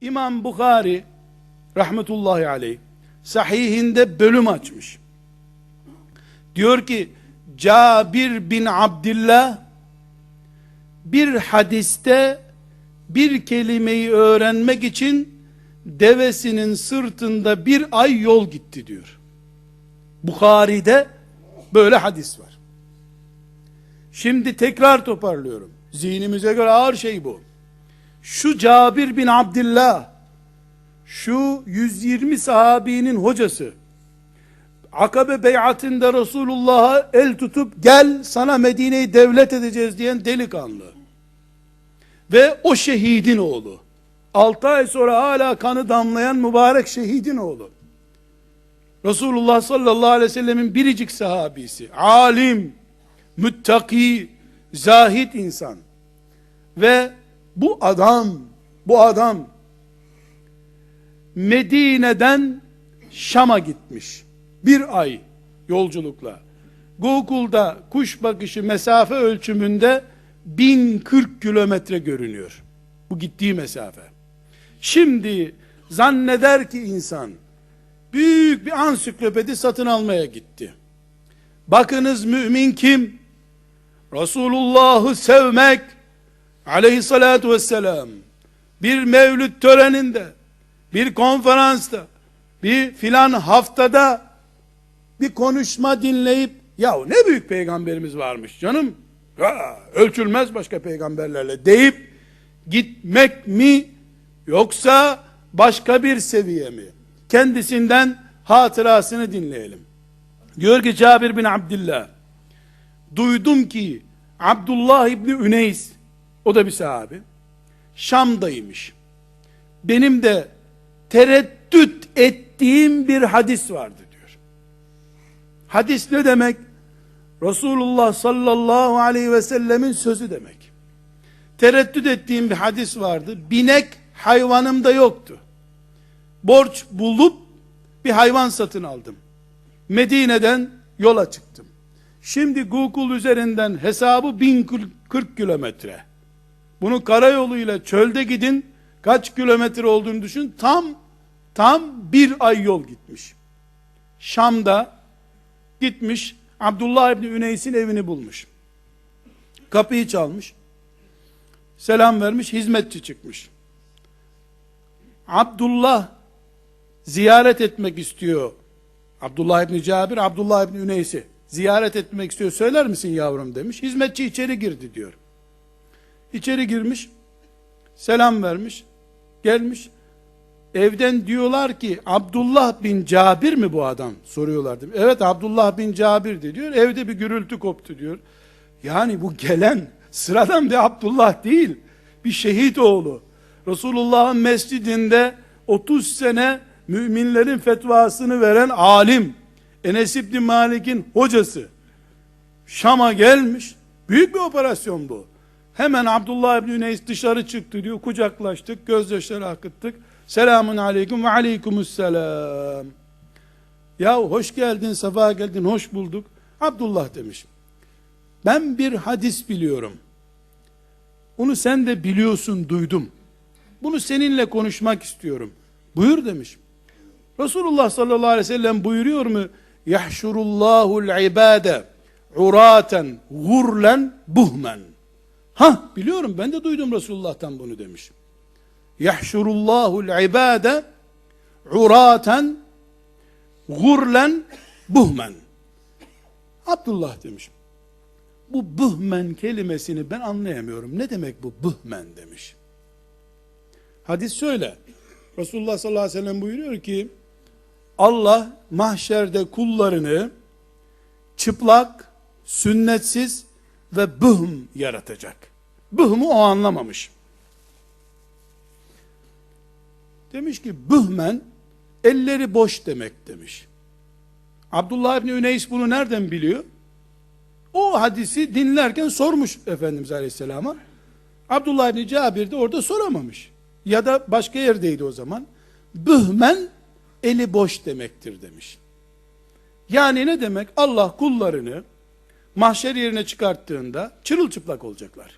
İmam Bukhari rahmetullahi aleyh sahihinde bölüm açmış. Diyor ki Cabir bin Abdullah bir hadiste bir kelimeyi öğrenmek için devesinin sırtında bir ay yol gitti diyor. Bukhari'de böyle hadis var. Şimdi tekrar toparlıyorum. Zihnimize göre ağır şey bu. Şu Cabir bin Abdullah, şu 120 sahabinin hocası, Akabe beyatında Resulullah'a el tutup gel sana Medine'yi devlet edeceğiz diyen delikanlı. Ve o şehidin oğlu. 6 ay sonra hala kanı damlayan mübarek şehidin oğlu. Resulullah sallallahu aleyhi ve sellemin biricik sahabisi, alim, müttaki, zahid insan. Ve bu adam, bu adam Medine'den Şam'a gitmiş. Bir ay yolculukla. Google'da kuş bakışı mesafe ölçümünde 1040 kilometre görünüyor. Bu gittiği mesafe. Şimdi zanneder ki insan büyük bir ansiklopedi satın almaya gitti. Bakınız mümin kim? Resulullah'ı sevmek aleyhissalatu vesselam bir mevlüt töreninde bir konferansta bir filan haftada bir konuşma dinleyip ya ne büyük peygamberimiz varmış canım ha, ölçülmez başka peygamberlerle deyip gitmek mi yoksa başka bir seviye mi? Kendisinden hatırasını dinleyelim. Diyor ki Cabir bin Abdullah duydum ki Abdullah İbni Üneys o da bir sahabi Şam'daymış benim de tereddüt ettiğim bir hadis vardı diyor. Hadis ne demek? Resulullah sallallahu aleyhi ve sellemin sözü demek. Tereddüt ettiğim bir hadis vardı. Binek hayvanımda yoktu. Borç bulup bir hayvan satın aldım. Medine'den yola çıktım. Şimdi Google üzerinden hesabı 1040 kilometre. Bunu karayoluyla çölde gidin kaç kilometre olduğunu düşün. Tam tam bir ay yol gitmiş. Şam'da gitmiş. Abdullah İbni Üneys'in evini bulmuş. Kapıyı çalmış. Selam vermiş. Hizmetçi çıkmış. Abdullah ziyaret etmek istiyor. Abdullah İbni Cabir, Abdullah İbni Üneys'i ziyaret etmek istiyor. Söyler misin yavrum demiş. Hizmetçi içeri girdi diyor. İçeri girmiş. Selam vermiş. Gelmiş. Evden diyorlar ki Abdullah bin Cabir mi bu adam? Soruyorlar. Evet Abdullah bin Cabir diyor. Evde bir gürültü koptu diyor. Yani bu gelen sıradan bir Abdullah değil. Bir şehit oğlu. Resulullah'ın mescidinde 30 sene müminlerin fetvasını veren alim. Enes İbni Malik'in hocası. Şam'a gelmiş. Büyük bir operasyon bu. Hemen Abdullah İbni Üneys dışarı çıktı diyor. Kucaklaştık, gözyaşları akıttık. Selamun aleyküm ve aleykümüsselam. Ya hoş geldin, sefa geldin, hoş bulduk. Abdullah demiş. Ben bir hadis biliyorum. Onu sen de biliyorsun, duydum. Bunu seninle konuşmak istiyorum. Buyur demiş. Resulullah sallallahu aleyhi ve sellem buyuruyor mu? Yahşurullahul ibade uraten gurlen buhmen. Ha biliyorum ben de duydum Resulullah'tan bunu demiş. Yahşurullahul ibade uraten gurlen buhmen. Abdullah demiş. Bu buhmen kelimesini ben anlayamıyorum. Ne demek bu buhmen demiş. Hadis şöyle. Resulullah sallallahu aleyhi ve sellem buyuruyor ki Allah mahşerde kullarını çıplak, sünnetsiz ve bıhm yaratacak. Bıhmı o anlamamış. Demiş ki bıhmen elleri boş demek demiş. Abdullah İbni Üneys bunu nereden biliyor? O hadisi dinlerken sormuş Efendimiz Aleyhisselam'a. Abdullah İbni Cabir de orada soramamış. Ya da başka yerdeydi o zaman. Bıhmen eli boş demektir demiş. Yani ne demek? Allah kullarını mahşer yerine çıkarttığında çırılçıplak olacaklar.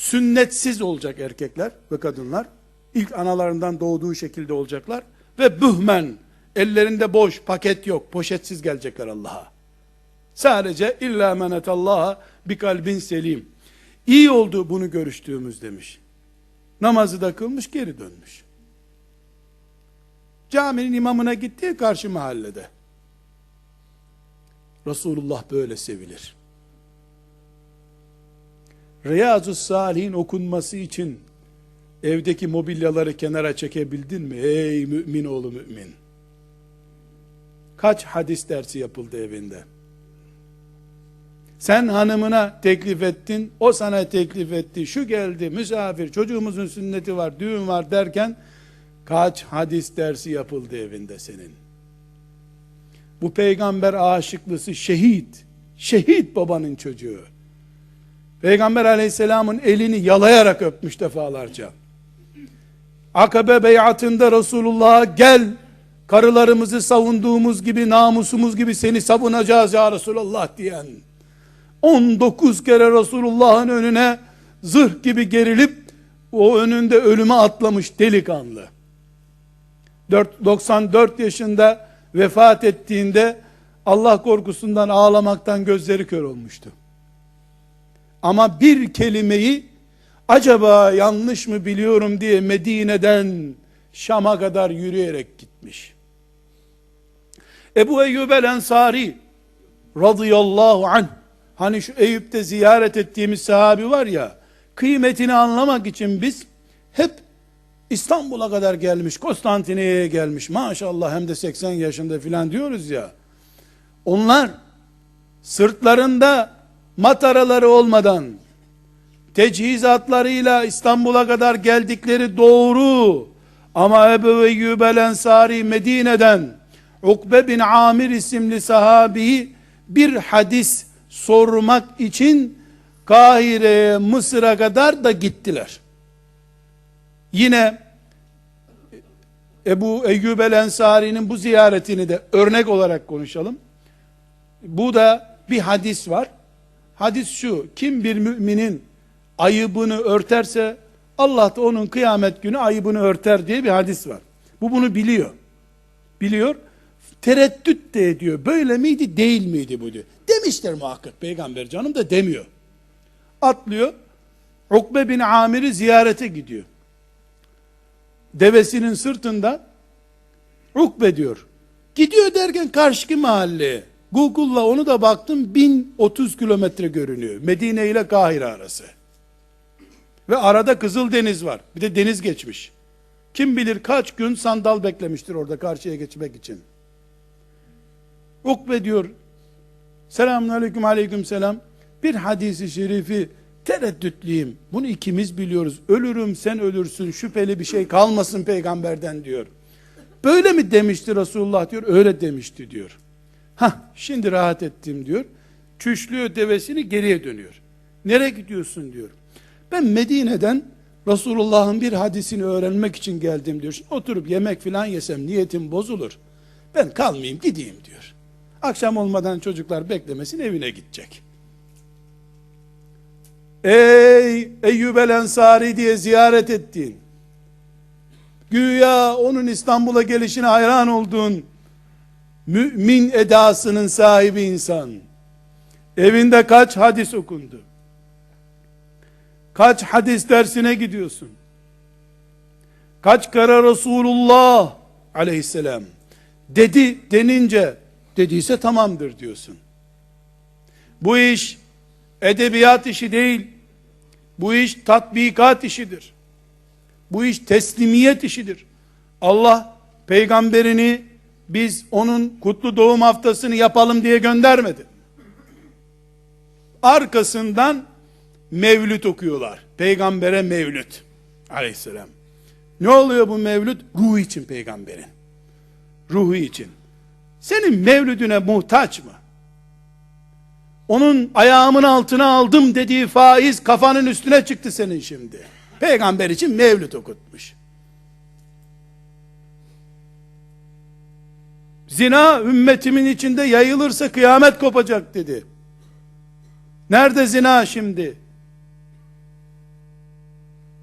Sünnetsiz olacak erkekler ve kadınlar. İlk analarından doğduğu şekilde olacaklar. Ve bühmen, ellerinde boş, paket yok, poşetsiz gelecekler Allah'a. Sadece illa menetallaha bir kalbin selim. İyi oldu bunu görüştüğümüz demiş. Namazı da kılmış geri dönmüş. Caminin imamına gitti karşı mahallede. Resulullah böyle sevilir. Riyazu Salihin okunması için evdeki mobilyaları kenara çekebildin mi? Ey mümin oğlu mümin. Kaç hadis dersi yapıldı evinde? Sen hanımına teklif ettin, o sana teklif etti, şu geldi, misafir, çocuğumuzun sünneti var, düğün var derken, kaç hadis dersi yapıldı evinde senin? Bu peygamber aşıklısı şehit, şehit babanın çocuğu. Peygamber aleyhisselamın elini yalayarak öpmüş defalarca. Akabe beyatında Resulullah'a gel, karılarımızı savunduğumuz gibi, namusumuz gibi seni savunacağız ya Resulullah diyen, 19 kere Resulullah'ın önüne zırh gibi gerilip o önünde ölüme atlamış delikanlı. 4, 94 yaşında vefat ettiğinde Allah korkusundan ağlamaktan gözleri kör olmuştu. Ama bir kelimeyi acaba yanlış mı biliyorum diye Medine'den Şam'a kadar yürüyerek gitmiş. Ebu Eyyub el Ensari radıyallahu anh Hani şu Eyüp'te ziyaret ettiğimiz sahabi var ya, kıymetini anlamak için biz hep İstanbul'a kadar gelmiş, Konstantiniyye'ye gelmiş, maşallah hem de 80 yaşında filan diyoruz ya. Onlar sırtlarında mataraları olmadan, tecihizatlarıyla İstanbul'a kadar geldikleri doğru. Ama Ebu Eyyub el Ensari Medine'den Ukbe bin Amir isimli sahabiyi bir hadis sormak için Kahire'ye, Mısır'a kadar da gittiler. Yine Ebu Eyyub el Ensari'nin bu ziyaretini de örnek olarak konuşalım. Bu da bir hadis var. Hadis şu, kim bir müminin ayıbını örterse Allah da onun kıyamet günü ayıbını örter diye bir hadis var. Bu bunu biliyor. Biliyor. Tereddüt de ediyor. Böyle miydi değil miydi bu diyor. Demiştir muhakkak peygamber canım da demiyor. Atlıyor. Ukbe bin Amir'i ziyarete gidiyor. Devesinin sırtında Ukbe diyor. Gidiyor derken karşıki mahalleye. Google'la onu da baktım 1030 kilometre görünüyor. Medine ile Kahire arası. Ve arada Kızıl Deniz var. Bir de deniz geçmiş. Kim bilir kaç gün sandal beklemiştir orada karşıya geçmek için. Ukbe diyor Selamun aleyküm aleyküm selam. Bir hadisi şerifi tereddütlüyüm. Bunu ikimiz biliyoruz. Ölürüm sen ölürsün şüpheli bir şey kalmasın peygamberden diyor. Böyle mi demişti Resulullah diyor. Öyle demişti diyor. Ha şimdi rahat ettim diyor. Çüşlüyor devesini geriye dönüyor. Nereye gidiyorsun diyor. Ben Medine'den Resulullah'ın bir hadisini öğrenmek için geldim diyor. Şimdi oturup yemek filan yesem niyetim bozulur. Ben kalmayayım gideyim diyor. Akşam olmadan çocuklar beklemesin evine gidecek. Ey Eyyub el Ensari diye ziyaret ettin. Güya onun İstanbul'a gelişine hayran olduğun mümin edasının sahibi insan. Evinde kaç hadis okundu? Kaç hadis dersine gidiyorsun? Kaç kere Resulullah aleyhisselam dedi denince dediyse tamamdır diyorsun. Bu iş edebiyat işi değil. Bu iş tatbikat işidir. Bu iş teslimiyet işidir. Allah peygamberini biz onun kutlu doğum haftasını yapalım diye göndermedi. Arkasından mevlüt okuyorlar. Peygambere mevlüt aleyhisselam. Ne oluyor bu mevlüt? Ruhu için peygamberin. Ruhu için. Senin mevlüdüne muhtaç mı? Onun ayağımın altına aldım dediği faiz kafanın üstüne çıktı senin şimdi. Peygamber için mevlüt okutmuş. Zina ümmetimin içinde yayılırsa kıyamet kopacak dedi. Nerede zina şimdi?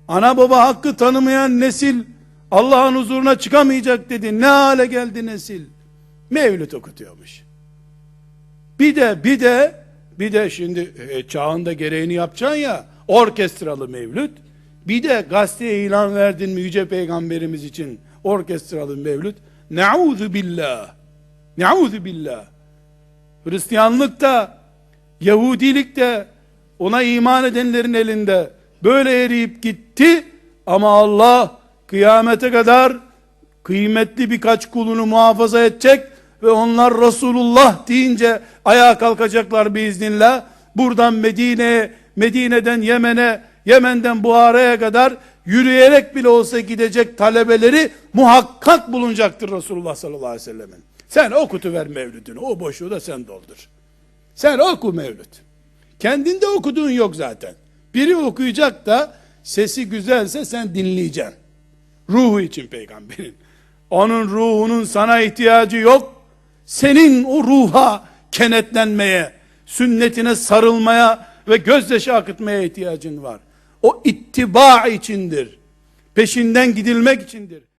Ana baba hakkı tanımayan nesil Allah'ın huzuruna çıkamayacak dedi. Ne hale geldi nesil? Mevlüt okutuyormuş. Bir de bir de bir de şimdi e, çağında gereğini yapacaksın ya orkestralı mevlüt. Bir de gazeteye ilan verdin mi yüce peygamberimiz için orkestralı mevlüt. Nauzu billah. Nauzu billah. Hristiyanlık da Yahudilik de ona iman edenlerin elinde böyle eriyip gitti ama Allah kıyamete kadar kıymetli birkaç kulunu muhafaza edecek ve onlar Resulullah deyince ayağa kalkacaklar biiznillah. Buradan Medine'ye, Medine'den Yemen'e, Yemen'den Buhara'ya kadar yürüyerek bile olsa gidecek talebeleri muhakkak bulunacaktır Resulullah sallallahu aleyhi ve sellemin. Sen okutuver mevlüdünü, o boşluğu da sen doldur. Sen oku mevlüt. Kendinde okuduğun yok zaten. Biri okuyacak da sesi güzelse sen dinleyeceksin. Ruhu için peygamberin. Onun ruhunun sana ihtiyacı yok. Senin o ruha kenetlenmeye, sünnetine sarılmaya ve gözyaşı akıtmaya ihtiyacın var. O ittiba içindir. Peşinden gidilmek içindir.